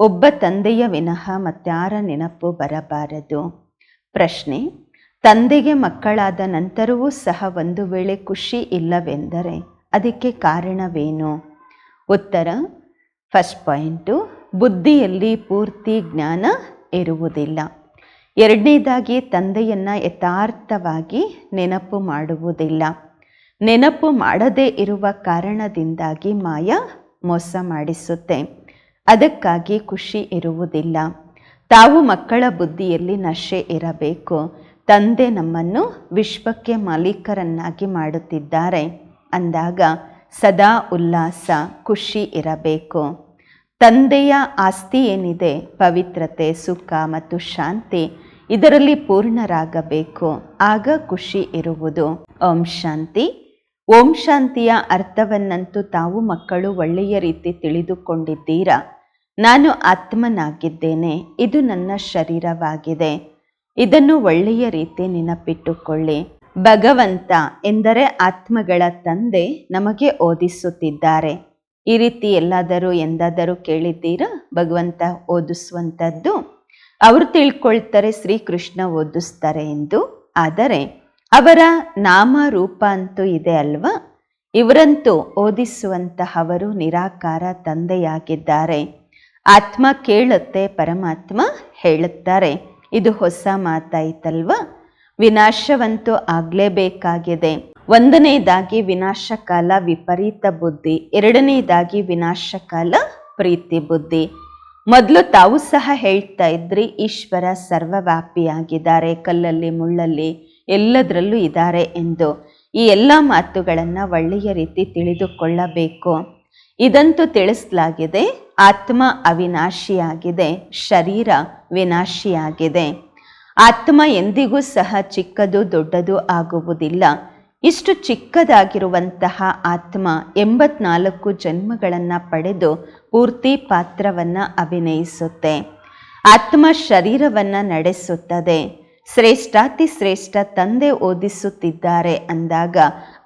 ಒಬ್ಬ ತಂದೆಯ ವಿನಃ ಮತ್ತಾರ ನೆನಪು ಬರಬಾರದು. ಪ್ರಶ್ನೆ, ತಂದೆಗೆ ಮಕ್ಕಳಾದ ನಂತರವೂ ಸಹ ಒಂದು ವೇಳೆ ಖುಷಿ ಇಲ್ಲವೆಂದರೆ ಅದಕ್ಕೆ ಕಾರಣವೇನು? ಉತ್ತರ ಫಸ್ಟ್ ಪಾಯಿಂಟು ಬುದ್ಧಿಯಲ್ಲಿ ಪೂರ್ತಿ ಜ್ಞಾನ ಇರುವುದಿಲ್ಲ. ಎರಡನೇದಾಗಿ, ತಂದೆಯನ್ನು ಯಥಾರ್ಥವಾಗಿ ನೆನಪು ಮಾಡುವುದಿಲ್ಲ. ನೆನಪು ಮಾಡದೇ ಇರುವ ಕಾರಣದಿಂದಾಗಿ ಮಾಯ ಮೋಸ ಮಾಡಿಸುತ್ತೆ. ಅದಕ್ಕಾಗಿ ಖುಷಿ ಇರುವುದಿಲ್ಲ. ತಾವು ಮಕ್ಕಳ ಬುದ್ಧಿಯಲ್ಲಿ ನಶೆ ಇರಬೇಕು. ತಂದೆ ನಮ್ಮನ್ನು ವಿಶ್ವಕ್ಕೆ ಮಾಲೀಕರನ್ನಾಗಿ ಮಾಡುತ್ತಿದ್ದಾರೆ. ಅಂದಾಗ ಸದಾ ಉಲ್ಲಾಸ, ಖುಷಿ ಇರಬೇಕು. ತಂದೆಯ ಆಸ್ತಿ ಏನಿದೆ? ಪವಿತ್ರತೆ, ಸುಖ ಮತ್ತು ಶಾಂತಿ ಇದರಲ್ಲಿ ಪೂರ್ಣರಾಗಬೇಕು. ಆಗ ಖುಷಿ ಇರುವುದು. ಓಂ ಶಾಂತಿ. ಓಂ ಶಾಂತಿಯ ಅರ್ಥವನ್ನಂತೂ ತಾವು ಮಕ್ಕಳು ಒಳ್ಳೆಯ ರೀತಿ ತಿಳಿದುಕೊಂಡಿದ್ದೀರಾ? ನಾನು ಆತ್ಮನಾಗಿದ್ದೇನೆ, ಇದು ನನ್ನ ಶರೀರವಾಗಿದೆ. ಇದನ್ನು ಒಳ್ಳೆಯ ರೀತಿ ನೆನಪಿಟ್ಟುಕೊಳ್ಳಿ. ಭಗವಂತ ಎಂದರೆ ಆತ್ಮಗಳ ತಂದೆ ನಮಗೆ ಓದಿಸುತ್ತಿದ್ದಾರೆ. ಈ ರೀತಿ ಎಲ್ಲಾದರೂ ಎಂದಾದರೂ ಕೇಳಿದ್ದೀರಾ? ಭಗವಂತ ಓದಿಸುವಂಥದ್ದು. ಅವರು ತಿಳ್ಕೊಳ್ತಾರೆ, ಶ್ರೀಕೃಷ್ಣ ಓದಿಸ್ತಾರೆ ಎಂದು. ಆದರೆ ಅವರ ನಾಮ ರೂಪ ಅಂತೂ ಇದೆ ಅಲ್ವಾ? ಇವರಂತೂ ಓದಿಸುವಂತಹವರು ನಿರಾಕಾರ ತಂದೆಯಾಗಿದ್ದಾರೆ. ಆತ್ಮ ಕೇಳುತ್ತೆ, ಪರಮಾತ್ಮ ಹೇಳುತ್ತಾರೆ. ಇದು ಹೊಸ ಮಾತಾಯ್ತಲ್ವಾ? ವಿನಾಶವಂತೂ ಆಗಲೇಬೇಕಾಗಿದೆ. ಒಂದನೇದಾಗಿ ವಿನಾಶಕಾಲ ವಿಪರೀತ ಬುದ್ಧಿ, ಎರಡನೇದಾಗಿ ವಿನಾಶಕಾಲ ಪ್ರೀತಿ ಬುದ್ಧಿ. ಮೊದಲು ತಾವು ಸಹ ಹೇಳ್ತಾ ಇದ್ರಿ, ಈಶ್ವರ ಸರ್ವವ್ಯಾಪಿಯಾಗಿದ್ದಾರೆ ಕಲ್ಲಲ್ಲಿ ಮುಳ್ಳಲ್ಲಿ. ಎಲ್ಲದರಲ್ಲೂ ಇದ್ದಾರೆ ಎಂದು ಈ ಎಲ್ಲ ಮಾತುಗಳನ್ನು ಒಳ್ಳೆಯ ರೀತಿ ತಿಳಿದುಕೊಳ್ಳಬೇಕು. ಇದಂತೂ ತಿಳಿಸಲಾಗಿದೆ, ಆತ್ಮ ಅವಿನಾಶಿಯಾಗಿದೆ, ಶರೀರ ವಿನಾಶಿಯಾಗಿದೆ. ಆತ್ಮ ಎಂದಿಗೂ ಸಹ ಚಿಕ್ಕದು ದೊಡ್ಡದು ಆಗುವುದಿಲ್ಲ. ಇಷ್ಟು ಚಿಕ್ಕದಾಗಿರುವಂತಹ ಆತ್ಮ ಎಂಬತ್ನಾಲ್ಕು ಜನ್ಮಗಳನ್ನು ಪಡೆದು ಪೂರ್ತಿ ಪಾತ್ರವನ್ನು ಅಭಿನಯಿಸುತ್ತೆ. ಆತ್ಮ ಶರೀರವನ್ನು ನಡೆಸುತ್ತದೆ. ಶ್ರೇಷ್ಠಾತಿ ಶ್ರೇಷ್ಠ ತಂದೆ ಓದಿಸುತ್ತಿದ್ದಾರೆ ಅಂದಾಗ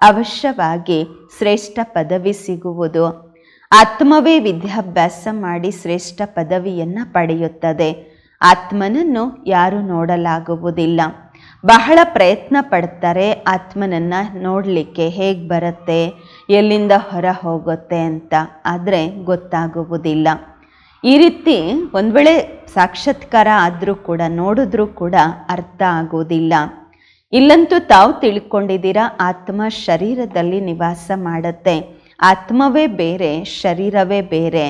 ಅವಶ್ಯವಾಗಿ ಶ್ರೇಷ್ಠ ಪದವಿ ಸಿಗುವುದು. ಆತ್ಮವೇ ವಿದ್ಯಾಭ್ಯಾಸ ಮಾಡಿ ಶ್ರೇಷ್ಠ ಪದವಿಯನ್ನು ಪಡೆಯುತ್ತದೆ. ಆತ್ಮನನ್ನು ಯಾರು ನೋಡಲಾಗುವುದಿಲ್ಲ. ಬಹಳ ಪ್ರಯತ್ನ ಪಡ್ತಾರೆ ಆತ್ಮನನ್ನು ನೋಡಲಿಕ್ಕೆ ಹೇಗೆ ಬರುತ್ತೆ, ಎಲ್ಲಿಂದ ಹೊರ ಹೋಗುತ್ತೆ ಅಂತ. ಆದರೆ ಗೊತ್ತಾಗುವುದಿಲ್ಲ. ಈ ರೀತಿ ಒಂದು ವೇಳೆ ಸಾಕ್ಷಾತ್ಕಾರ ಆದರೂ ಕೂಡ, ನೋಡಿದ್ರೂ ಕೂಡ ಅರ್ಥ ಆಗೋದಿಲ್ಲ ಇಲ್ಲಂತೂ ತಾವು ತಿಳ್ಕೊಂಡಿದ್ದೀರಾ, ಆತ್ಮ ಶರೀರದಲ್ಲಿ ನಿವಾಸ ಮಾಡುತ್ತೆ. ಆತ್ಮವೇ ಬೇರೆ, ಶರೀರವೇ ಬೇರೆ.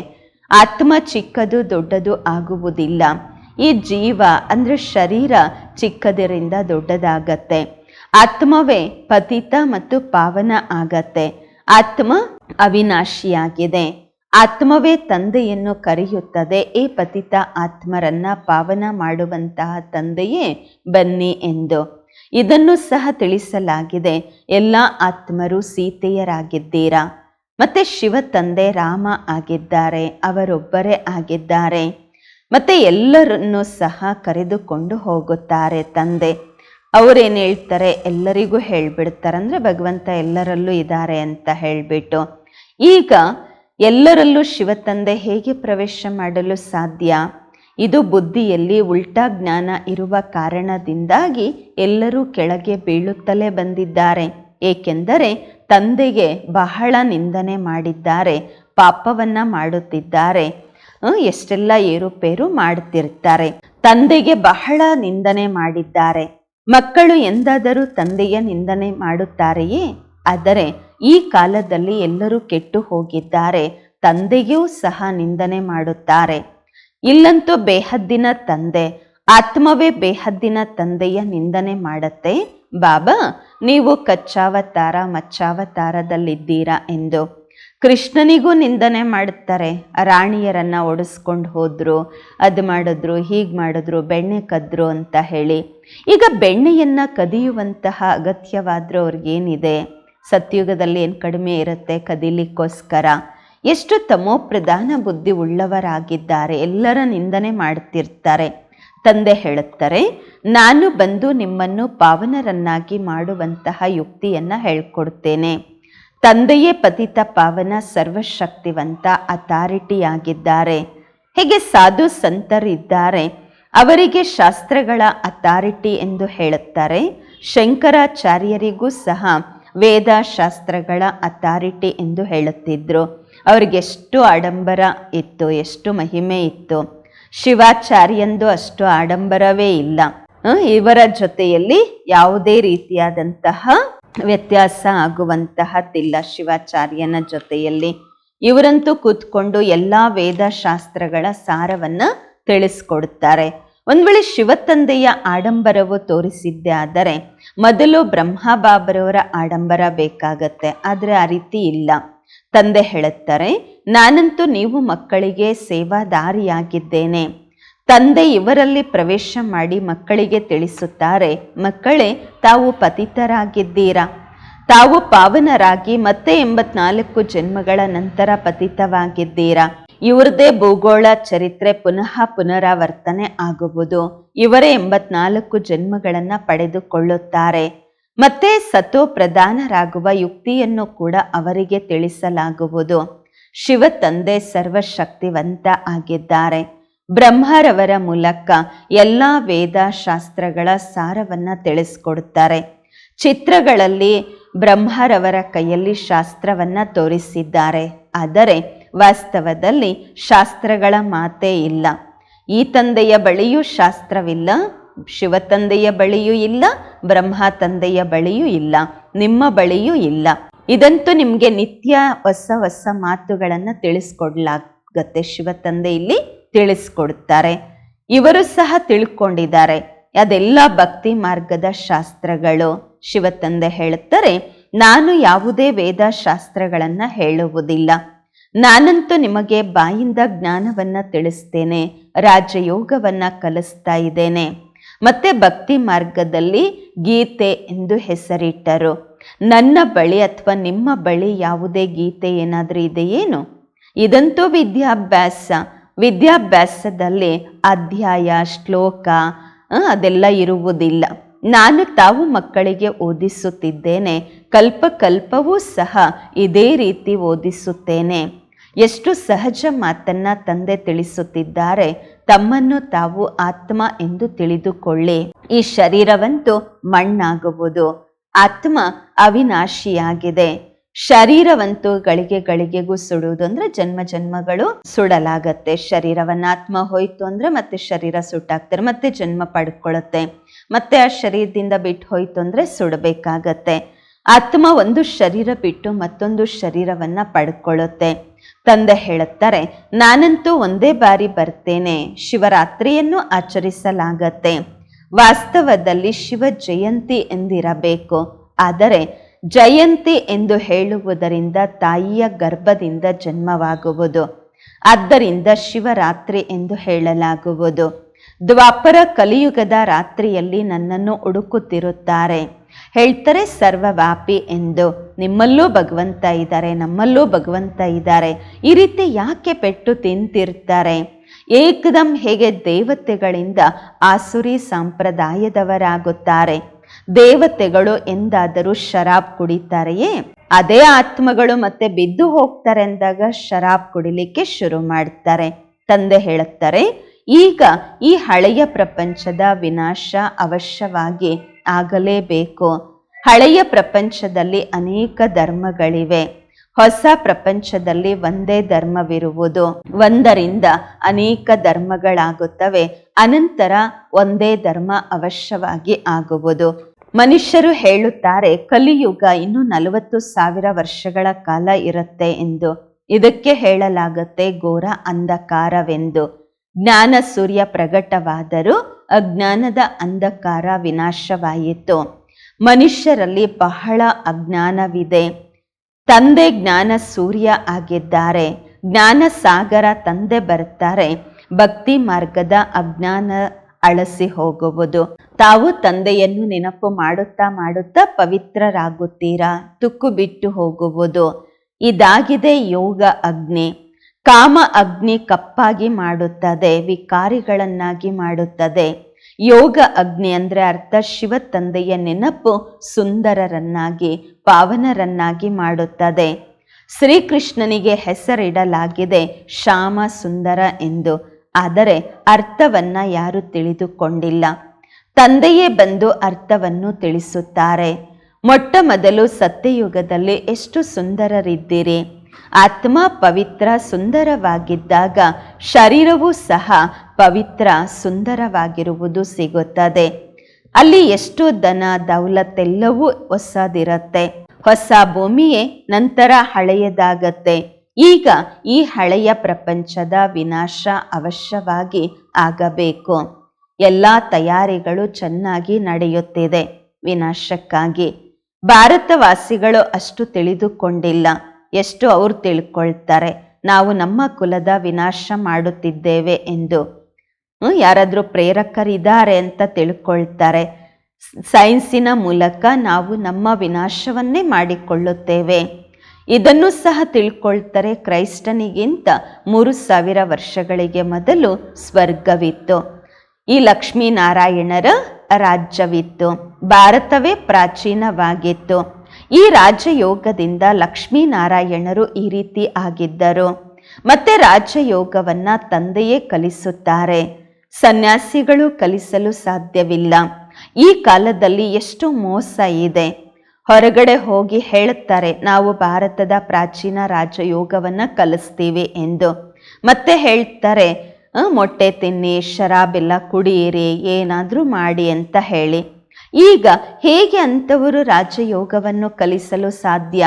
ಆತ್ಮ ಚಿಕ್ಕದು ದೊಡ್ಡದು ಆಗುವುದಿಲ್ಲ. ಈ ಜೀವ ಅಂದರೆ ಶರೀರ ಚಿಕ್ಕದರಿಂದ ದೊಡ್ಡದಾಗತ್ತೆ. ಆತ್ಮವೇ ಪತಿತ ಮತ್ತು ಪಾವನ ಆಗತ್ತೆ. ಆತ್ಮ ಅವಿನಾಶಿಯಾಗಿದೆ. ಆತ್ಮವೇ ತಂದೆಯನ್ನು ಕರೆಯುತ್ತದೆ. ಈ ಪತಿತ, ಆತ್ಮರನ್ನ ಪಾವನ ಮಾಡುವಂತಹ ತಂದೆಯೇ ಬನ್ನಿ ಎಂದು. ಇದನ್ನು ಸಹ ತಿಳಿಸಲಾಗಿದೆ. ಎಲ್ಲ ಆತ್ಮರು ಸೀತೆಯರಾಗಿದ್ದೀರಾ? ಮತ್ತೆ ಶಿವ ತಂದೆ ರಾಮ ಆಗಿದ್ದಾರೆ, ಅವರೊಬ್ಬರೇ ಆಗಿದ್ದಾರೆ. ಮತ್ತೆ ಎಲ್ಲರನ್ನು ಸಹ ಕರೆದುಕೊಂಡು ಹೋಗುತ್ತಾರೆ ತಂದೆ. ಅವರೇನು ಹೇಳ್ತಾರೆ? ಎಲ್ಲರಿಗೂ ಹೇಳ್ಬಿಡ್ತಾರೆ ಅಂದರೆ ಭಗವಂತ ಎಲ್ಲರಲ್ಲೂ ಇದ್ದಾರೆ ಅಂತ ಹೇಳಿಬಿಟ್ಟು. ಈಗ ಎಲ್ಲರಲ್ಲೂ ಶಿವ ತಂದೆ ಹೇಗೆ ಪ್ರವೇಶ ಮಾಡಲು ಸಾಧ್ಯ? ಇದು ಬುದ್ಧಿಯಲ್ಲಿ ಉಲ್ಟಾ ಜ್ಞಾನ ಇರುವ ಕಾರಣದಿಂದಾಗಿ ಎಲ್ಲರೂ ಕೆಳಗೆ ಬೀಳುತ್ತಲೇ ಬಂದಿದ್ದಾರೆ. ಏಕೆಂದರೆ ತಂದೆಗೆ ಬಹಳ ನಿಂದನೆ ಮಾಡಿದ್ದಾರೆ, ಪಾಪವನ್ನ ಮಾಡುತ್ತಿದ್ದಾರೆ. ಎಷ್ಟೆಲ್ಲ ಏರುಪೇರು ಮಾಡುತ್ತಿರ್ತಾರೆ ತಂದೆಗೆ ಬಹಳ ನಿಂದನೆ ಮಾಡಿದ್ದಾರೆ. ಮಕ್ಕಳು ಎಂದಾದರೂ ತಂದೆಯ ನಿಂದನೆ ಮಾಡುತ್ತಾರೆಯೇ? ಆದರೆ ಈ ಕಾಲದಲ್ಲಿ ಎಲ್ಲರೂ ಕೆಟ್ಟು ಹೋಗಿದ್ದಾರೆ. ತಂದೆಯೂ ಸಹ ನಿಂದನೆ ಮಾಡುತ್ತಾರೆ. ಇಲ್ಲಂತೂ ಬೇಹದ್ದಿನ ತಂದೆ, ಆತ್ಮವೇ ಬೇಹದ್ದಿನ ತಂದೆಯ ನಿಂದನೆ ಮಾಡತ್ತೆ. ಬಾಬಾ, ನೀವು ಕಚ್ಚಾವತಾರ ಮಚ್ಚಾವತಾರದಲ್ಲಿದ್ದೀರಾ ಎಂದು. ಕೃಷ್ಣನಿಗೂ ನಿಂದನೆ ಮಾಡುತ್ತಾರೆ. ರಾಣಿಯರನ್ನ ಒಡಿಸ್ಕೊಂಡು ಹೋದ್ರು, ಅದು ಮಾಡಿದ್ರು, ಹೀಗೆ ಮಾಡಿದ್ರು, ಬೆಣ್ಣೆ ಕದ್ರು ಅಂತ ಹೇಳಿ. ಈಗ ಬೆಣ್ಣೆಯನ್ನ ಕದಿಯುವಂತಹ ಅಗತ್ಯವಾದರೂ ಅವ್ರಿಗೇನಿದೆ? ಸತ್ಯುಗದಲ್ಲಿ ಏನು ಕಡಿಮೆ ಇರುತ್ತೆ ಕದಿಲಿಕ್ಕೋಸ್ಕರ? ಎಷ್ಟು ತಮೋಪ್ರಧಾನ ಬುದ್ಧಿ ಉಳ್ಳವರಾಗಿದ್ದಾರೆ, ಎಲ್ಲರ ನಿಂದನೆ ಮಾಡ್ತಿರ್ತಾರೆ. ತಂದೆ ಹೇಳುತ್ತಾರೆ, ನಾನು ಬಂದು ನಿಮ್ಮನ್ನು ಪಾವನರನ್ನಾಗಿ ಮಾಡುವಂತಹ ಯುಕ್ತಿಯನ್ನು ಹೇಳ್ಕೊಡ್ತೇನೆ. ತಂದೆಯೇ ಪತಿತ ಪಾವನ ಸರ್ವಶಕ್ತಿವಂತ ಅಥಾರಿಟಿಯಾಗಿದ್ದಾರೆ. ಹೇಗೆ ಸಾಧು ಸಂತರಿದ್ದಾರೆ? ಅವರಿಗೆ ಶಾಸ್ತ್ರಗಳ ಅಥಾರಿಟಿ ಎಂದು ಹೇಳುತ್ತಾರೆ. ಶಂಕರಾಚಾರ್ಯರಿಗೂ ಸಹ ವೇದ ಶಾಸ್ತ್ರಗಳ ಅಥಾರಿಟಿ ಎಂದು ಹೇಳುತ್ತಿದ್ದರು ಅವರಿಗೆ ಎಷ್ಟು ಆಡಂಬರ ಇತ್ತು, ಎಷ್ಟು ಮಹಿಮೆ ಇತ್ತು. ಶಿವಾಚಾರ್ಯಂದು ಅಷ್ಟು ಆಡಂಬರವೇ ಇಲ್ಲ. ಇವರ ಜೊತೆಯಲ್ಲಿ ಯಾವುದೇ ರೀತಿಯಾದಂತಹ ವ್ಯತ್ಯಾಸ ಆಗುವಂತಹದ್ದಿಲ್ಲ ಶಿವಾಚಾರ್ಯನ ಜೊತೆಯಲ್ಲಿ. ಇವರಂತೂ ಕೂತ್ಕೊಂಡು ಎಲ್ಲ ವೇದ ಶಾಸ್ತ್ರಗಳ ಸಾರವನ್ನು ತಿಳಿಸ್ಕೊಡುತ್ತಾರೆ ಒಂದ್ ವೇಳೆ ಶಿವತಂದೆಯ ಆಡಂಬರವು ತೋರಿಸಿದ್ದೆ ಆದರೆ ಮೊದಲು ಬ್ರಹ್ಮಬಾಬರವರ ಆಡಂಬರ ಬೇಕಾಗತ್ತೆ, ಆದರೆ ಆ ರೀತಿ ಇಲ್ಲ. ತಂದೆ ಹೇಳುತ್ತಾರೆ, ನಾನಂತೂ ನೀವು ಮಕ್ಕಳಿಗೆ ಸೇವಾದಾರಿಯಾಗಿದ್ದೇನೆ. ತಂದೆ ಇವರಲ್ಲಿ ಪ್ರವೇಶ ಮಾಡಿ ಮಕ್ಕಳಿಗೆ ತಿಳಿಸುತ್ತಾರೆ, ಮಕ್ಕಳೇ ತಾವು ಪತಿತರಾಗಿದ್ದೀರಾ? ತಾವು ಪಾವನರಾಗಿ ಮತ್ತೆ ಎಂಬತ್ನಾಲ್ಕು ಜನ್ಮಗಳ ನಂತರ ಪತಿತವಾಗಿದ್ದೀರಾ? ಇವ್ರದೇ ಭೂಗೋಳ ಚರಿತ್ರೆ ಪುನಃ ಪುನರಾವರ್ತನೆ ಆಗುವುದು. ಇವರೇ ಎಂಬತ್ನಾಲ್ಕು ಜನ್ಮಗಳನ್ನು ಪಡೆದುಕೊಳ್ಳುತ್ತಾರೆ. ಮತ್ತೆ ಸತೋ ಪ್ರಧಾನರಾಗುವ ಯುಕ್ತಿಯನ್ನು ಕೂಡ ಅವರಿಗೆ ತಿಳಿಸಲಾಗುವುದು. ಶಿವ ತಂದೆ ಸರ್ವಶಕ್ತಿವಂತ ಆಗಿದ್ದಾರೆ. ಬ್ರಹ್ಮರವರ ಮೂಲಕ ಎಲ್ಲ ವೇದ ಶಾಸ್ತ್ರಗಳ ಸಾರವನ್ನು ತಿಳಿಸ್ಕೊಡುತ್ತಾರೆ ಚಿತ್ರಗಳಲ್ಲಿ ಬ್ರಹ್ಮರವರ ಕೈಯಲ್ಲಿ ಶಾಸ್ತ್ರವನ್ನ ತೋರಿಸಿದ್ದಾರೆ. ಆದರೆ ವಾಸ್ತವದಲ್ಲಿ ಶಾಸ್ತ್ರಗಳ ಮಾತೇ ಇಲ್ಲ. ಈ ತಂದೆಯ ಬಳಿಯೂ ಶಾಸ್ತ್ರವಿಲ್ಲ, ಶಿವ ತಂದೆಯ ಬಳಿಯೂ ಇಲ್ಲ, ಬ್ರಹ್ಮ ತಂದೆಯ ಬಳಿಯೂ ಇಲ್ಲ, ನಿಮ್ಮ ಬಳಿಯೂ ಇಲ್ಲ. ಇದಂತೂ ನಿಮಗೆ ನಿತ್ಯ ಹೊಸ ಹೊಸ ಮಾತುಗಳನ್ನು ತಿಳಿಸ್ಕೊಡ್ಲಾಗತ್ತೆ ಶಿವ ತಂದೆ ಇಲ್ಲಿ ತಿಳಿಸ್ಕೊಡ್ತಾರೆ. ಇವರು ಸಹ ತಿಳ್ಕೊಂಡಿದ್ದಾರೆ. ಅದೆಲ್ಲ ಭಕ್ತಿ ಮಾರ್ಗದ ಶಾಸ್ತ್ರಗಳು. ಶಿವ ತಂದೆ ಹೇಳುತ್ತಾರೆ ನಾನು ಯಾವುದೇ ವೇದ ಶಾಸ್ತ್ರಗಳನ್ನು ಹೇಳುವುದಿಲ್ಲ. ನಾನಂತೂ ನಿಮಗೆ ಬಾಯಿಂದ ಜ್ಞಾನವನ್ನು ತಿಳಿಸ್ತೇನೆ, ರಾಜಯೋಗವನ್ನು ಕಲಿಸ್ತಾ ಇದ್ದೇನೆ. ಮತ್ತೆ ಭಕ್ತಿ ಮಾರ್ಗದಲ್ಲಿ ಗೀತೆ ಎಂದು ಹೆಸರಿಟ್ಟರು. ನನ್ನ ಬಳಿ ಅಥವಾ ನಿಮ್ಮ ಬಳಿ ಯಾವುದೇ ಗೀತೆ ಏನಾದರೂ ಇದೆಯೇನು ಇದಂತೂ ವಿದ್ಯಾಭ್ಯಾಸ. ವಿದ್ಯಾಭ್ಯಾಸದಲ್ಲಿ ಅಧ್ಯಾಯ, ಶ್ಲೋಕ ಅದೆಲ್ಲ ಇರುವುದಿಲ್ಲ. ನಾನು ತಾವು ಮಕ್ಕಳಿಗೆ ಓದಿಸುತ್ತಿದ್ದೇನೆ. ಕಲ್ಪ ಕಲ್ಪವೂ ಸಹ ಇದೇ ರೀತಿ ಓದಿಸುತ್ತೇನೆ. ಎಷ್ಟು ಸಹಜ ಮಾತನ್ನ ತಂದೆ ತಿಳಿಸುತ್ತಿದ್ದಾರೆ, ತಮ್ಮನ್ನು ತಾವು ಆತ್ಮ ಎಂದು ತಿಳಿದುಕೊಳ್ಳಿ. ಈ ಶರೀರವಂತೂ ಮಣ್ಣಾಗುವುದು. ಆತ್ಮ ಅವಿನಾಶಿಯಾಗಿದೆ. ಶರೀರವಂತೂ ಗಳಿಗೆ ಗಳಿಗೆಗೂ ಸುಡುವುದು ಅಂದ್ರೆ ಜನ್ಮ ಜನ್ಮಗಳು ಸುಡಲಾಗತ್ತೆ. ಶರೀರವನ್ನ ಆತ್ಮ ಹೋಯ್ತು ಅಂದ್ರೆ ಮತ್ತೆ ಶರೀರ ಸುಟ್ಟಾಗ್ತಾರೆ ಮತ್ತೆ ಜನ್ಮ ಪಡ್ಕೊಳತ್ತೆ. ಮತ್ತೆ ಆ ಶರೀರದಿಂದ ಬಿಟ್ಟು ಹೋಯ್ತು ಅಂದ್ರೆ ಸುಡಬೇಕಾಗತ್ತೆ. ಆತ್ಮ ಒಂದು ಶರೀರ ಬಿಟ್ಟು ಮತ್ತೊಂದು ಶರೀರವನ್ನ ಪಡ್ಕೊಳ್ಳುತ್ತೆ ತಂದೆ ಹೇಳುತ್ತಾರೆ, ನಾನಂತೂ ಒಂದೇ ಬಾರಿ ಬರ್ತೇನೆ, ಶಿವರಾತ್ರಿಯನ್ನು ಆಚರಿಸಲಾಗತ್ತೆ. ವಾಸ್ತವದಲ್ಲಿ ಶಿವ ಜಯಂತಿ ಎಂದಿರಬೇಕು. ಆದರೆ ಜಯಂತಿ ಎಂದು ಹೇಳುವುದರಿಂದ ತಾಯಿಯ ಗರ್ಭದಿಂದ ಜನ್ಮವಾಗುವುದು. ಆದ್ದರಿಂದ ಶಿವರಾತ್ರಿ ಎಂದು ಹೇಳಲಾಗುವುದು. ದ್ವಾಪರ ಕಲಿಯುಗದ ರಾತ್ರಿಯಲ್ಲಿ ನನ್ನನ್ನು ಹುಡುಕುತ್ತಿರುತ್ತಾರೆ. ಹೇಳ್ತಾರೆ ಸರ್ವವ್ಯಾಪಿ ಎಂದು. ನಿಮ್ಮಲ್ಲೂ ಭಗವಂತ ಇದ್ದಾರೆ, ನಮ್ಮಲ್ಲೂ ಭಗವಂತ ಇದ್ದಾರೆ. ಈ ರೀತಿ ಯಾಕೆ ಪೆಟ್ಟು ತಿಂತಿರ್ತಾರೆ? ಏಕದಂ ಹೇಗೆ ದೇವತೆಗಳಿಂದ ಆಸುರಿ ಸಂಪ್ರದಾಯದವರಾಗುತ್ತಾರೆ? ದೇವತೆಗಳು ಎಂದಾದರೂ ಶರಾಬ್ ಕುಡಿತಾರೆಯೇ? ಅದೇ ಆತ್ಮಗಳು ಮತ್ತೆ ಬಿದ್ದು ಹೋಗ್ತಾರೆ ಅಂದಾಗ ಶರಾಬ್ ಕುಡಿಲಿಕ್ಕೆ ಶುರು ಮಾಡ್ತಾರೆ. ತಂದೆ ಹೇಳುತ್ತಾರೆ, ಈಗ ಈ ಹಳೆಯ ಪ್ರಪಂಚದ ವಿನಾಶ ಅವಶ್ಯವಾಗಿ ಆಗಲೇಬೇಕು. ಹಳೆಯ ಪ್ರಪಂಚದಲ್ಲಿ ಅನೇಕ ಧರ್ಮಗಳಿವೆ. ಹೊಸ ಪ್ರಪಂಚದಲ್ಲಿ ಒಂದೇ ಧರ್ಮವಿರುವುದು. ಒಂದರಿಂದ ಅನೇಕ ಧರ್ಮಗಳಾಗುತ್ತವೆ. ಅನಂತರ ಒಂದೇ ಧರ್ಮ ಅವಶ್ಯವಾಗಿ ಆಗುವುದು. ಮನುಷ್ಯರು ಹೇಳುತ್ತಾರೆ, ಕಲಿಯುಗ ಇನ್ನು ನಲವತ್ತು ಸಾವಿರ ವರ್ಷಗಳ ಕಾಲ ಇರುತ್ತೆ ಎಂದು. ಇದಕ್ಕೆ ಹೇಳಲಾಗುತ್ತೆ ಘೋರ ಅಂಧಕಾರವೆಂದು. ಜ್ಞಾನ ಸೂರ್ಯ ಪ್ರಕಟವಾದರೂ ಅಜ್ಞಾನದ ಅಂಧಕಾರ ವಿನಾಶವಾಯಿತು. ಮನುಷ್ಯರಲ್ಲಿ ಬಹಳ ಅಜ್ಞಾನವಿದೆ. ತಂದೆ ಜ್ಞಾನ ಸೂರ್ಯ ಆಗಿದ್ದಾರೆ. ಜ್ಞಾನ ಸಾಗರ ತಂದೆ ಬರ್ತಾರೆ ಭಕ್ತಿ ಮಾರ್ಗದ ಅಜ್ಞಾನ ಅಳಸಿ ಹೋಗುವುದು. ತಾವು ತಂದೆಯನ್ನು ನೆನಪು ಮಾಡುತ್ತಾ ಮಾಡುತ್ತಾ ಪವಿತ್ರರಾಗುತ್ತೀರಾ? ತುಕ್ಕು ಬಿಟ್ಟು ಹೋಗುವುದು. ಇದಾಗಿದೆ ಯೋಗ ಅಗ್ನಿ. ಕಾಮ ಅಗ್ನಿ ಕಪ್ಪಾಗಿ ಮಾಡುತ್ತದೆ, ವಿಕಾರಿಗಳನ್ನಾಗಿ ಮಾಡುತ್ತದೆ. ಯೋಗ ಅಗ್ನಿ ಅಂದರೆ ಅರ್ಥ ಶಿವ ತಂದೆಯ ನೆನಪು ಸುಂದರರನ್ನಾಗಿ, ಪಾವನರನ್ನಾಗಿ ಮಾಡುತ್ತದೆ. ಶ್ರೀಕೃಷ್ಣನಿಗೆ ಹೆಸರಿಡಲಾಗಿದೆ ಶ್ಯಾಮ ಸುಂದರ ಎಂದು. ಆದರೆ ಅರ್ಥವನ್ನು ಯಾರು ತಿಳಿದುಕೊಂಡಿಲ್ಲ. ತಂದೆಯೇ ಬಂದು ಅರ್ಥವನ್ನು ತಿಳಿಸುತ್ತಾರೆ. ಮೊಟ್ಟ ಮೊದಲು ಸತ್ಯಯುಗದಲ್ಲಿ ಎಷ್ಟು ಸುಂದರರಿದ್ದೀರಿ? ಆತ್ಮ ಪವಿತ್ರ ಸುಂದರವಾಗಿದ್ದಾಗ ಶರೀರವೂ ಸಹ ಪವಿತ್ರ ಸುಂದರವಾಗಿರುವುದು ಸಿಗುತ್ತದೆ. ಅಲ್ಲಿ ಎಷ್ಟು ದನ ದೌಲತ್ತೆಲ್ಲವೂ ಹೊಸದಿರುತ್ತೆ ಹೊಸ ಭೂಮಿಯೇ ನಂತರ ಹಳೆಯದಾಗತ್ತೆ. ಈಗ ಈ ಹಳೆಯ ಪ್ರಪಂಚದ ವಿನಾಶ ಅವಶ್ಯವಾಗಿ ಆಗಬೇಕು. ಎಲ್ಲ ತಯಾರಿಗಳು ಚೆನ್ನಾಗಿ ನಡೆಯುತ್ತಿದೆ. ವಿನಾಶಕ್ಕಾಗಿ. ಭಾರತವಾಸಿಗಳು ಅಷ್ಟು ತಿಳಿದುಕೊಂಡಿಲ್ಲ. ಎಷ್ಟು ಅವರು ತಿಳ್ಕೊಳ್ತಾರೆ. ನಾವು ನಮ್ಮ ಕುಲದ ವಿನಾಶ ಮಾಡುತ್ತಿದ್ದೇವೆ ಎಂದು. ಯಾರಾದರೂ ಪ್ರೇರಕರಿದ್ದಾರೆ ಅಂತ ತಿಳ್ಕೊಳ್ತಾರೆ. ಸೈನ್ಸಿನ ಮೂಲಕ ನಾವು ನಮ್ಮ ವಿನಾಶವನ್ನೇ ಮಾಡಿಕೊಳ್ಳುತ್ತೇವೆ. ಇದನ್ನು ಸಹ ತಿಳ್ಕೊಳ್ತಾರೆ ಕ್ರೈಸ್ತನಿಗಿಂತ ಮೂರು ಸಾವಿರ ವರ್ಷಗಳಿಗೆ ಮೊದಲು ಸ್ವರ್ಗವಿತ್ತು. ಈ ಲಕ್ಷ್ಮೀನಾರಾಯಣರ ರಾಜ್ಯವಿತ್ತು. ಭಾರತವೇ ಪ್ರಾಚೀನವಾಗಿತ್ತು. ಈ ರಾಜಯೋಗದಿಂದ ಲಕ್ಷ್ಮೀನಾರಾಯಣರು ಈ ರೀತಿ ಆಗಿದ್ದರು. ಮತ್ತೆ ರಾಜಯೋಗವನ್ನು ತಂದೆಯೇ ಕಲಿಸುತ್ತಾರೆ. ಸನ್ಯಾಸಿಗಳು ಕಲಿಸಲು ಸಾಧ್ಯವಿಲ್ಲ. ಈ ಕಾಲದಲ್ಲಿ ಎಷ್ಟು ಮೋಸ ಇದೆ. ಹೊರಗಡೆ ಹೋಗಿ ಹೇಳುತ್ತಾರೆ, ನಾವು ಭಾರತದ ಪ್ರಾಚೀನ ರಾಜಯೋಗವನ್ನು ಕಲಿಸ್ತೀವಿ ಎಂದು. ಮತ್ತೆ ಹೇಳ್ತಾರೆ ಮೊಟ್ಟೆ ತಿನ್ನಿ, ಶರಾಬೆಲ್ಲ ಕುಡಿಯಿರಿ, ಏನಾದರೂ ಮಾಡಿ ಅಂತ ಹೇಳಿ. ಈಗ ಹೇಗೆ ಅಂಥವರು ರಾಜಯೋಗವನ್ನು ಕಲಿಸಲು ಸಾಧ್ಯ?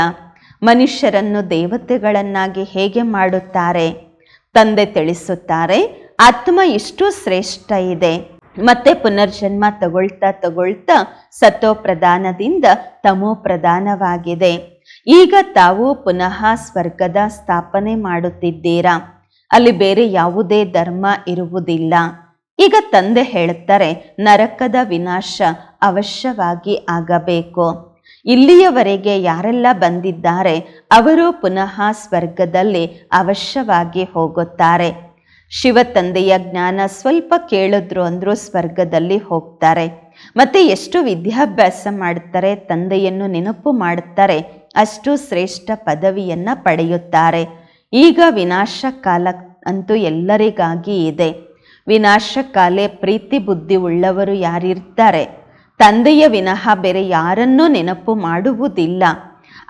ಮನುಷ್ಯರನ್ನು ದೇವತೆಗಳನ್ನಾಗಿ ಹೇಗೆ ಮಾಡುತ್ತಾರೆ? ತಂದೆ ತಿಳಿಸುತ್ತಾರೆ, ಆತ್ಮ ಎಷ್ಟು ಶ್ರೇಷ್ಠ ಇದೆ. ಮತ್ತೆ ಪುನರ್ಜನ್ಮ ತಗೊಳ್ತಾ ತಗೊಳ್ತಾ ಸತೋ ಪ್ರಧಾನದಿಂದ ತಮೋ ಪ್ರಧಾನವಾಗಿದೆ. ಈಗ ತಾವು ಪುನಃ ಸ್ವರ್ಗದ ಸ್ಥಾಪನೆ ಮಾಡುತ್ತಿದ್ದೀರಾ? ಅಲ್ಲಿ ಬೇರೆ ಯಾವುದೇ ಧರ್ಮ ಇರುವುದಿಲ್ಲ. ಈಗ ತಂದೆ ಹೇಳುತ್ತಾರೆ, ನರಕದ ವಿನಾಶ ಅವಶ್ಯವಾಗಿ ಆಗಬೇಕು. ಇಲ್ಲಿಯವರೆಗೆ ಯಾರೆಲ್ಲ ಬಂದಿದ್ದಾರೆ, ಅವರು ಪುನಃ ಸ್ವರ್ಗದಲ್ಲಿ ಅವಶ್ಯವಾಗಿ ಹೋಗುತ್ತಾರೆ. ಶಿವ ತಂದೆಯ ಜ್ಞಾನ ಸ್ವಲ್ಪ ಕೇಳಿದ್ರು ಅಂದರೂ ಸ್ವರ್ಗದಲ್ಲಿ ಹೋಗ್ತಾರೆ. ಮತ್ತೆ ಎಷ್ಟು ವಿದ್ಯಾಭ್ಯಾಸ ಮಾಡುತ್ತಾರೆ ತಂದೆಯನ್ನು ನೆನಪು ಮಾಡುತ್ತಾರೆ ಅಷ್ಟು ಶ್ರೇಷ್ಠ ಪದವಿಯನ್ನು ಪಡೆಯುತ್ತಾರೆ. ಈಗ ವಿನಾಶ ಕಾಲ ಅಂತೂ ಎಲ್ಲರಿಗಾಗಿ ಇದೆ. ವಿನಾಶ ಕಾಲೆ ಪ್ರೀತಿ ಬುದ್ಧಿ ಉಳ್ಳವರು ಯಾರಿರ್ತಾರೆ? ತಂದೆಯ ವಿನಃ ಬೇರೆ ಯಾರನ್ನೂ ನೆನಪು ಮಾಡುವುದಿಲ್ಲ.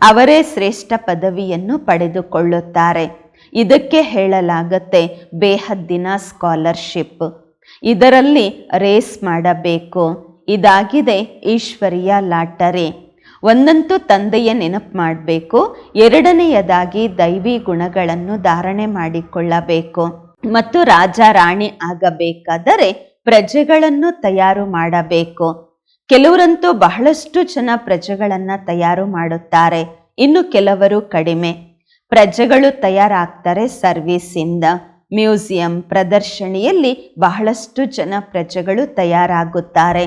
ಅವರೇ ಶ್ರೇಷ್ಠ ಪದವಿಯನ್ನು ಪಡೆದುಕೊಳ್ಳುತ್ತಾರೆ. ಇದಕ್ಕೆ ಹೇಳಲಾಗತ್ತೆ ಬೇಹದ್ದಿನ ಸ್ಕಾಲರ್ಶಿಪ್. ಇದರಲ್ಲಿ ರೇಸ್ ಮಾಡಬೇಕು. ಇದಾಗಿದೆ ಈಶ್ವರಿಯ ಲಾಟರಿ. ಒಂದಂತೂ ತಂದೆಯ ನೆನಪು ಮಾಡಬೇಕು, ಎರಡನೆಯದಾಗಿ ದೈವಿ ಗುಣಗಳನ್ನು ಧಾರಣೆ ಮಾಡಿಕೊಳ್ಳಬೇಕು. ಮತ್ತು ರಾಜ ರಾಣಿ ಆಗಬೇಕಾದರೆ ಪ್ರಜೆಗಳನ್ನು ತಯಾರು ಮಾಡಬೇಕು. ಕೆಲವರಂತೂ ಬಹಳಷ್ಟು ಜನ ಪ್ರಜೆಗಳನ್ನ ತಯಾರು ಮಾಡುತ್ತಾರೆ. ಇನ್ನು ಕೆಲವರು ಕಡಿಮೆ. ಪ್ರಜೆಗಳು ತಯಾರಾಗ್ತಾರೆ ಸರ್ವಿಸಿಂದ ಮ್ಯೂಸಿಯಂ ಪ್ರದರ್ಶನಿಯಲ್ಲಿ ಬಹಳಷ್ಟು ಜನ ಪ್ರಜೆಗಳು ತಯಾರಾಗುತ್ತಾರೆ.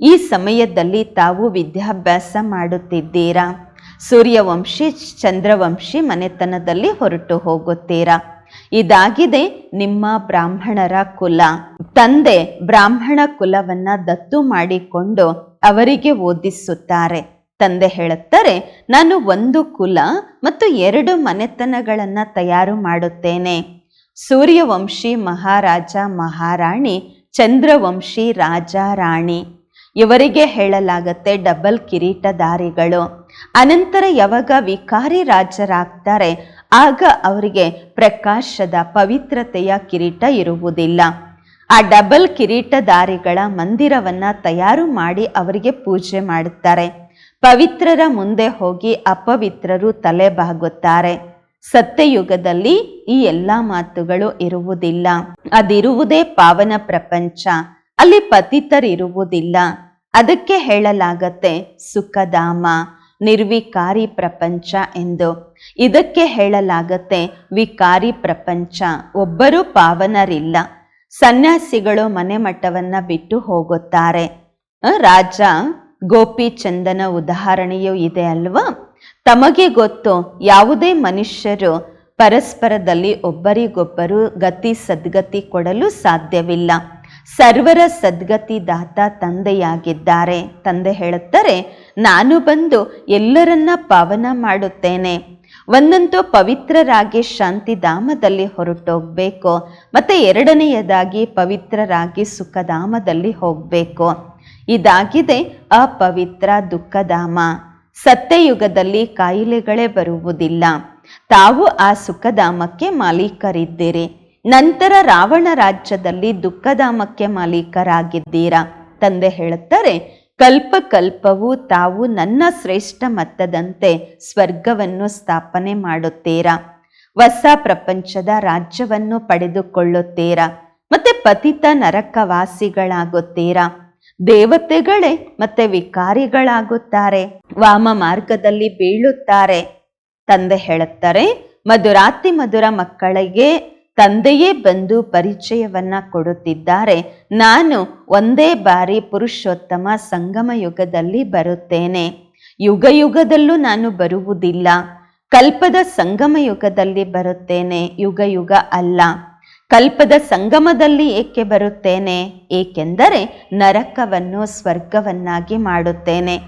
ಈ ಸಮಯದಲ್ಲಿ ತಾವು ವಿದ್ಯಾಭ್ಯಾಸ ಮಾಡುತ್ತಿದ್ದೀರಾ? ಸೂರ್ಯವಂಶಿ, ಚಂದ್ರವಂಶಿ ಮನೆತನದಲ್ಲಿ ಹೊರಟು ಹೋಗುತ್ತೀರಾ? ಇದಾಗಿದೆ ನಿಮ್ಮ ಬ್ರಾಹ್ಮಣರ ಕುಲ. ತಂದೆ ಬ್ರಾಹ್ಮಣ ಕುಲವನ್ನ ದತ್ತು ಮಾಡಿಕೊಂಡು ಅವರಿಗೆ ಓದಿಸುತ್ತಾರೆ. ತಂದೆ ಹೇಳುತ್ತಾರೆ, ನಾನು ಒಂದು ಕುಲ ಮತ್ತು ಎರಡು ಮನೆತನಗಳನ್ನ ತಯಾರು ಮಾಡುತ್ತೇನೆ. ಸೂರ್ಯವಂಶಿ ಮಹಾರಾಜ ಮಹಾರಾಣಿ, ಚಂದ್ರವಂಶಿ ರಾಜ ರಾಣಿ. ಇವರಿಗೆ ಹೇಳಲಾಗತ್ತೆ ಡಬಲ್ ಕಿರೀಟಧಾರಿಗಳು. ಅನಂತರ ಯಾವಾಗ ವಿಕಾರಿ ರಾಜರಾಗ್ತಾರೆ ಆಗ ಅವರಿಗೆ ಪ್ರಕಾಶದ ಪವಿತ್ರತೆಯ ಕಿರೀಟ ಇರುವುದಿಲ್ಲ. ಆ ಡಬಲ್ ಕಿರೀಟಧಾರಿಗಳ ಮಂದಿರವನ್ನು ತಯಾರು ಮಾಡಿ ಅವರಿಗೆ ಪೂಜೆ ಮಾಡುತ್ತಾರೆ. ಪವಿತ್ರರ ಮುಂದೆ ಹೋಗಿ ಅಪವಿತ್ರರು ತಲೆ ಬಾಗುತ್ತಾರೆ ಸತ್ಯಯುಗದಲ್ಲಿ ಈ ಎಲ್ಲ ಮಾತುಗಳು ಇರುವುದಿಲ್ಲ. ಅದಿರುವುದೇ ಪಾವನ ಪ್ರಪಂಚ. ಅಲ್ಲಿ ಪತಿತರಿರುವುದಿಲ್ಲ. ಅದಕ್ಕೆ ಹೇಳಲಾಗತ್ತೆ ಸುಖಧಾಮ. ನಿರ್ವಿಕಾರಿ ಪ್ರಪಂಚ ಎಂದು. ಇದಕ್ಕೆ ಹೇಳಲಾಗತ್ತೆ, ವಿಕಾರಿ ಪ್ರಪಂಚ. ಒಬ್ಬರು ಪಾವನರಿಲ್ಲ. ಸನ್ಯಾಸಿಗಳು ಮನೆ ಮಠವನ್ನ ಬಿಟ್ಟು ಹೋಗುತ್ತಾರೆ. ರಾಜ, ಗೋಪಿಚಂದನ ಉದಾಹರಣೆಯೂ ಇದೆ ಅಲ್ವಾ? ತಮಗೆ ಗೊತ್ತು, ಯಾವುದೇ ಮನುಷ್ಯರು ಪರಸ್ಪರದಲ್ಲಿ ಒಬ್ಬರಿಗೊಬ್ಬರು ಗತಿ ಸದ್ಗತಿ ಕೊಡಲು ಸಾಧ್ಯವಿಲ್ಲ. ಸರ್ವರ ಸದ್ಗತಿ ದಾತ ತಂದೆಯಾಗಿದ್ದಾರೆ. ತಂದೆ ಹೇಳುತ್ತಾರೆ ನಾನು ಬಂದು ಎಲ್ಲರನ್ನ ಪಾವನ ಮಾಡುತ್ತೇನೆ. ಒಂದಂತೂ ಪವಿತ್ರರಾಗಿ ಶಾಂತಿಧಾಮದಲ್ಲಿ ಹೊರಟೋಗ್ಬೇಕು. ಮತ್ತೆ ಎರಡನೆಯದಾಗಿ ಪವಿತ್ರರಾಗಿ ಸುಖಧಾಮದಲ್ಲಿ ಹೋಗಬೇಕು. ಇದಾಗಿದೆ ಅಪವಿತ್ರ ದುಃಖಧಾಮ. ಸತ್ಯಯುಗದಲ್ಲಿ ಕಾಯಿಲೆಗಳೇ ಬರುವುದಿಲ್ಲ. ತಾವು ಆ ಸುಖಧಾಮಕ್ಕೆ ಮಾಲೀಕರಿದ್ದೀರಿ. ನಂತರ ರಾವಣ ರಾಜ್ಯದಲ್ಲಿ ದುಃಖಧಾಮಕ್ಕೆ ಮಾಲೀಕರಾಗಿದ್ದೀರಾ? ತಂದೆ ಹೇಳುತ್ತಾರೆ ಕಲ್ಪ ಕಲ್ಪವು ತಾವು ನನ್ನ ಶ್ರೇಷ್ಠ ಮತದಂತೆ ಸ್ವರ್ಗವನ್ನು ಸ್ಥಾಪನೆ ಮಾಡುತ್ತೀರಾ? ಹೊಸ ಪ್ರಪಂಚದ ರಾಜ್ಯವನ್ನು ಪಡೆದುಕೊಳ್ಳುತ್ತೀರಾ? ಮತ್ತೆ ಪತಿತ ನರಕವಾಸಿಗಳಾಗುತ್ತೀರಾ? ದೇವತೆಗಳೇ ಮತ್ತೆ ವಿಕಾರಿಗಳಾಗುತ್ತಾರೆ? ವಾಮ ಮಾರ್ಗದಲ್ಲಿ ಬೀಳುತ್ತಾರೆ? ತಂದೆ ಹೇಳುತ್ತಾರೆ, ಮಧುರಾತಿ ಮಧುರ ಮಕ್ಕಳಿಗೆ ತಂದೆಯೇ ಬಂದು ಪರಿಚಯವನ್ನ ಕೊಡುತ್ತಿದ್ದಾರೆ. ನಾನು ಒಂದೇ ಬಾರಿ ಪುರುಷೋತ್ತಮ ಸಂಗಮ ಯುಗದಲ್ಲಿ ಬರುತ್ತೇನೆ. ಯುಗ ಯುಗದಲ್ಲೂ ನಾನು ಬರುವುದಿಲ್ಲ. ಕಲ್ಪದ ಸಂಗಮ ಯುಗದಲ್ಲಿ ಬರುತ್ತೇನೆ. ಯುಗ ಯುಗ ಅಲ್ಲ. ಕಲ್ಪದ ಸಂಗಮದಲ್ಲಿ ಏಕೆ ಬರುತ್ತೇನೆ? ಏಕೆಂದರೆ ನರಕವನ್ನು ಸ್ವರ್ಗವನ್ನಾಗಿ ಮಾಡುತ್ತೇನೆ.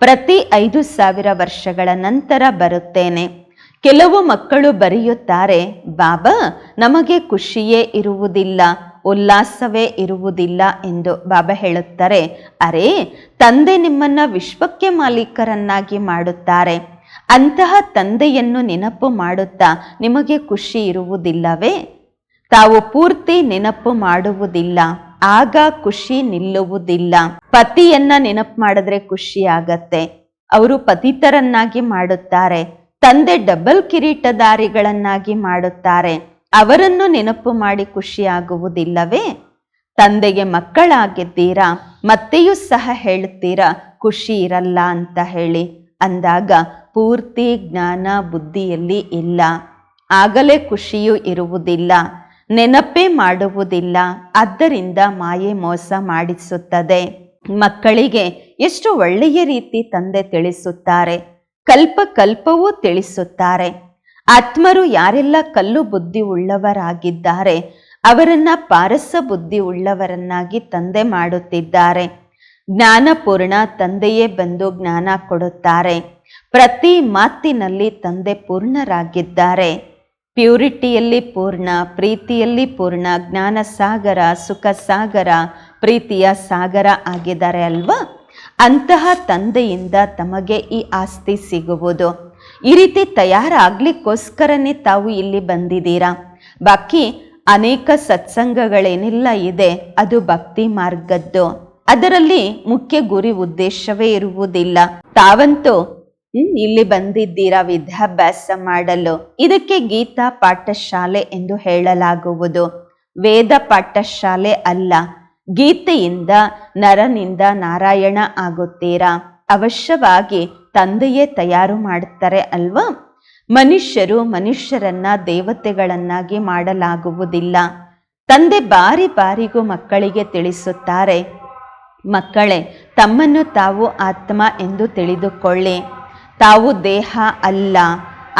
ಪ್ರತಿ ಐದು ಸಾವಿರ ವರ್ಷಗಳ ನಂತರ ಬರುತ್ತೇನೆ. ಕೆಲವು ಮಕ್ಕಳು ಬರೆಯುತ್ತಾರೆ, ಬಾಬಾ, ನಮಗೆ ಖುಷಿಯೇ ಇರುವುದಿಲ್ಲ, ಉಲ್ಲಾಸವೇ ಇರುವುದಿಲ್ಲ ಎಂದು ಬಾಬಾ ಹೇಳುತ್ತಾರೆ. ಅರೆ, ತಂದೆ ನಿಮ್ಮನ್ನ ವಿಶ್ವಕ್ಕೆ ಮಾಲೀಕರನ್ನಾಗಿ ಮಾಡುತ್ತಾರೆ. ಅಂತಹ ತಂದೆಯನ್ನು ನೆನಪು ಮಾಡುತ್ತಾ ನಿಮಗೆ ಖುಷಿ ಇರುವುದಿಲ್ಲವೇ? ತಾವು ಪೂರ್ತಿ ನೆನಪು ಮಾಡುವುದಿಲ್ಲ, ಆಗ ಖುಷಿ ನಿಲ್ಲುವುದಿಲ್ಲ. ಪತಿಯನ್ನ ನೆನಪು ಮಾಡಿದ್ರೆ ಖುಷಿ ಆಗತ್ತೆ. ಅವರು ಪತಿತರನ್ನಾಗಿ ಮಾಡುತ್ತಾರೆ. ತಂದೆ ಡಬಲ್ ಕಿರೀಟಧಾರಿಗಳನ್ನಾಗಿ ಮಾಡುತ್ತಾರೆ. ಅವರನ್ನು ನೆನಪು ಮಾಡಿ ಖುಷಿಯಾಗುವುದಿಲ್ಲವೇ? ತಂದೆಗೆ ಮಕ್ಕಳಾಗಿದ್ದೀರಾ? ಮತ್ತೆಯೂ ಸಹ ಹೇಳುತ್ತೀರಾ, ಖುಷಿ ಇರಲ್ಲ ಅಂತ ಹೇಳಿ. ಅಂದಾಗ ಪೂರ್ತಿ ಜ್ಞಾನ ಬುದ್ಧಿಯಲ್ಲಿ ಇಲ್ಲ. ಆಗಲೇ ಖುಷಿಯೂ ಇರುವುದಿಲ್ಲ. ನೆನಪೇ ಮಾಡುವುದಿಲ್ಲ. ಆದ್ದರಿಂದ ಮಾಯೆ ಮೋಸ ಮಾಡಿಸುತ್ತದೆ. ಮಕ್ಕಳಿಗೆ ಎಷ್ಟು ಒಳ್ಳೆಯ ರೀತಿ ತಂದೆ ತಿಳಿಸುತ್ತಾರೆ. ಕಲ್ಪ ಕಲ್ಪವೂ ತಿಳಿಸುತ್ತಾರೆ. ಆತ್ಮರು ಯಾರೆಲ್ಲ ಕಲ್ಲು ಬುದ್ಧಿ ಉಳ್ಳವರಾಗಿದ್ದಾರೆ, ಅವರನ್ನ ಪಾರಸ ಬುದ್ಧಿ ಉಳ್ಳವರನ್ನಾಗಿ ತಂದೆ ಮಾಡುತ್ತಿದ್ದಾರೆ. ಜ್ಞಾನಪೂರ್ಣ ತಂದೆಯೇ ಬಂದು ಜ್ಞಾನ ಕೊಡುತ್ತಾರೆ. ಪ್ರತಿ ಮಾತಿನಲ್ಲಿ ತಂದೆ ಪೂರ್ಣರಾಗಿದ್ದಾರೆ. ಪ್ಯೂರಿಟಿಯಲ್ಲಿ ಪೂರ್ಣ, ಪ್ರೀತಿಯಲ್ಲಿ ಪೂರ್ಣ ಜ್ಞಾನ ಸಾಗರ ಸುಖ ಸಾಗರ ಪ್ರೀತಿಯ ಸಾಗರ ಆಗಿದ್ದಾರೆ ಅಲ್ವಾ? ಅಂತಹ ತಂದೆಯಿಂದ ತಮಗೆ ಈ ಆಸ್ತಿ ಸಿಗುವುದು. ಈ ರೀತಿ ತಯಾರಾಗ್ಲಿಕ್ಕೋಸ್ಕರನೇ ತಾವು ಇಲ್ಲಿ ಬಂದಿದ್ದೀರಾ? ಬಾಕಿ ಅನೇಕ ಸತ್ಸಂಗಗಳೇನೆಲ್ಲ ಇದೆ, ಅದು ಭಕ್ತಿ ಮಾರ್ಗದ್ದು. ಅದರಲ್ಲಿ ಮುಖ್ಯ ಗುರಿ ಉದ್ದೇಶವೇ ಇರುವುದಿಲ್ಲ. ತಾವಂತೂ ಇಲ್ಲಿ ಬಂದಿದ್ದೀರಾ ವಿದ್ಯಾಭ್ಯಾಸ ಮಾಡಲು? ಇದಕ್ಕೆ ಗೀತಾ ಪಾಠಶಾಲೆ ಎಂದು ಹೇಳಲಾಗುವುದು. ವೇದ ಪಾಠಶಾಲೆ ಅಲ್ಲ. ಗೀತೆಯಿಂದ ನರನಿಂದ ನಾರಾಯಣ ಆಗುತ್ತೀರಾ? ಅವಶ್ಯವಾಗಿ ತಂದೆಯೇ ತಯಾರು ಮಾಡುತ್ತಾರೆ ಅಲ್ವಾ? ಮನುಷ್ಯರು ಮನುಷ್ಯರನ್ನ ದೇವತೆಗಳನ್ನಾಗಿ ಮಾಡಲಾಗುವುದಿಲ್ಲ. ತಂದೆ ಬಾರಿ ಬಾರಿಗೂ ಮಕ್ಕಳಿಗೆ ತಿಳಿಸುತ್ತಾರೆ. ಮಕ್ಕಳೇ, ತಮ್ಮನ್ನು ತಾವು ಆತ್ಮ ಎಂದು ತಿಳಿದುಕೊಳ್ಳಿ. ತಾವು ದೇಹ ಅಲ್ಲ.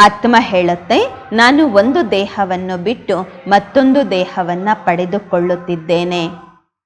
ಆತ್ಮ ಹೇಳುತ್ತೆ, ನಾನು ಒಂದು ದೇಹವನ್ನು ಬಿಟ್ಟು ಮತ್ತೊಂದು ದೇಹವನ್ನು ಪಡೆದುಕೊಳ್ಳುತ್ತಿದ್ದೇನೆ.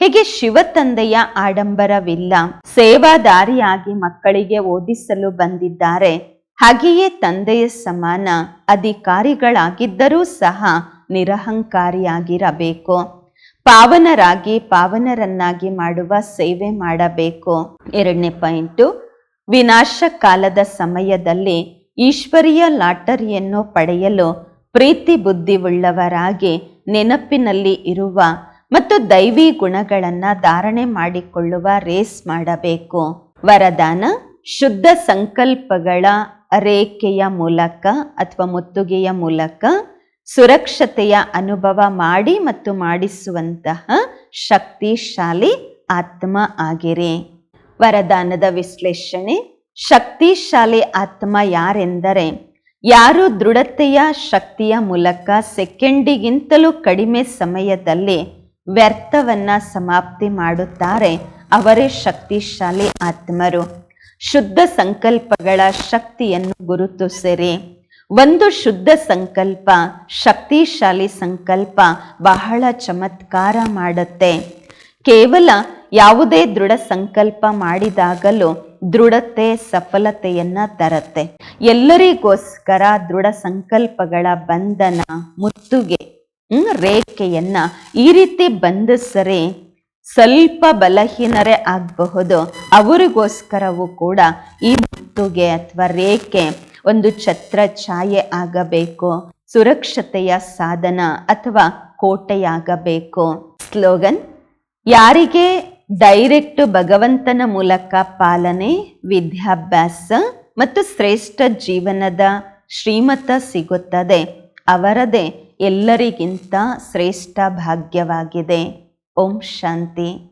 ಹೀಗೆ ಶಿವ ತಂದೆಯ ಆಡಂಬರವಿಲ್ಲ. ಸೇವಾದಾರಿಯಾಗಿ ಮಕ್ಕಳಿಗೆ ಓದಿಸಲು ಬಂದಿದ್ದಾರೆ. ಹಾಗೆಯೇ ತಂದೆಯ ಸಮಾನ ಅಧಿಕಾರಿಗಳಾಗಿದ್ದರೂ ಸಹ ನಿರಹಂಕಾರಿಯಾಗಿರಬೇಕು. ಪಾವನರಾಗಿ ಪಾವನರನ್ನಾಗಿ ಮಾಡುವ ಸೇವೆ ಮಾಡಬೇಕು. ಎರಡನೇ ಪಾಯಿಂಟು ವಿನಾಶ ಕಾಲದ ಸಮಯದಲ್ಲಿ ಈಶ್ವರೀಯ ಲಾಟರಿಯನ್ನು ಪಡೆಯಲು ಪ್ರೀತಿ ಬುದ್ಧಿವುಳ್ಳವರಾಗಿ ನೆನಪಿನಲ್ಲಿ ಇರುವ ಮತ್ತು ದೈವಿ ಗುಣಗಳನ್ನು ಧಾರಣೆ ಮಾಡಿಕೊಳ್ಳುವ ರೇಸ್ ಮಾಡಬೇಕು. ವರದಾನ, ಶುದ್ಧ ಸಂಕಲ್ಪಗಳ ರೇಖೆಯ ಮೂಲಕ ಅಥವಾ ಮುತ್ತುಗೆಯ ಮೂಲಕ ಸುರಕ್ಷತೆಯ ಅನುಭವ ಮಾಡಿ ಮತ್ತು ಮಾಡಿಸುವಂತಹ ಶಕ್ತಿಶಾಲಿ ಆತ್ಮ ಆಗಿರಿ. ವರದಾನದ ವಿಶ್ಲೇಷಣೆ, ಶಕ್ತಿಶಾಲಿ ಆತ್ಮ ಯಾರೆಂದರೆ ಯಾರು ದೃಢತೆಯ ಶಕ್ತಿಯ ಮೂಲಕ ಸೆಕೆಂಡಿಗಿಂತಲೂ ಕಡಿಮೆ ಸಮಯದಲ್ಲಿ ವ್ಯರ್ಥವನ್ನ ಸಮಾಪ್ತಿ ಮಾಡುತ್ತಾರೆ. ಅವರೇ ಶಕ್ತಿಶಾಲಿ ಆತ್ಮರು. ಶುದ್ಧ ಸಂಕಲ್ಪಗಳ ಶಕ್ತಿಯನ್ನು ಗುರುತಿಸಿರಿ ಒಂದು ಶುದ್ಧ ಸಂಕಲ್ಪ, ಶಕ್ತಿಶಾಲಿ ಸಂಕಲ್ಪ ಬಹಳ ಚಮತ್ಕಾರ ಮಾಡುತ್ತೆ. ಕೇವಲ ಯಾವುದೇ ದೃಢ ಸಂಕಲ್ಪ ಮಾಡಿದಾಗಲೂ ದೃಢತೆ ಸಫಲತೆಯನ್ನ ತರತ್ತೆ. ಎಲ್ಲರಿಗೋಸ್ಕರ ದೃಢ ಸಂಕಲ್ಪಗಳ ಬಂಧನ ಮುತ್ತುಗೆ ರೇಖೆಯನ್ನ ಈ ರೀತಿ ಬಂಧಿಸರೆ ಸ್ವಲ್ಪ ಬಲಹೀನರೇ ಆಗಬಹುದು. ಅವರಿಗೋಸ್ಕರವೂ ಕೂಡ ಈ ಮುತ್ತುಗೆ ಅಥವಾ ರೇಖೆ ಒಂದು ಛತ್ರ ಛಾಯೆ ಆಗಬೇಕು. ಸುರಕ್ಷತೆಯ ಸಾಧನ ಅಥವಾ ಕೋಟೆಯಾಗಬೇಕು. ಸ್ಲೋಗನ್, ಯಾರಿಗೆ ಡೈರೆಕ್ಟ್ ಭಗವಂತನ ಮೂಲಕ ಪಾಲನೆ, ವಿದ್ಯಾಭ್ಯಾಸ ಮತ್ತು ಶ್ರೇಷ್ಠ ಜೀವನದ ಶ್ರೀಮತ ಸಿಗುತ್ತದೆ, ಅವರದೇ ಎಲ್ಲರಿಗಿಂತ ಶ್ರೇಷ್ಠ ಭಾಗ್ಯವಾಗಿದೆ. ಓಂ ಶಾಂತಿ.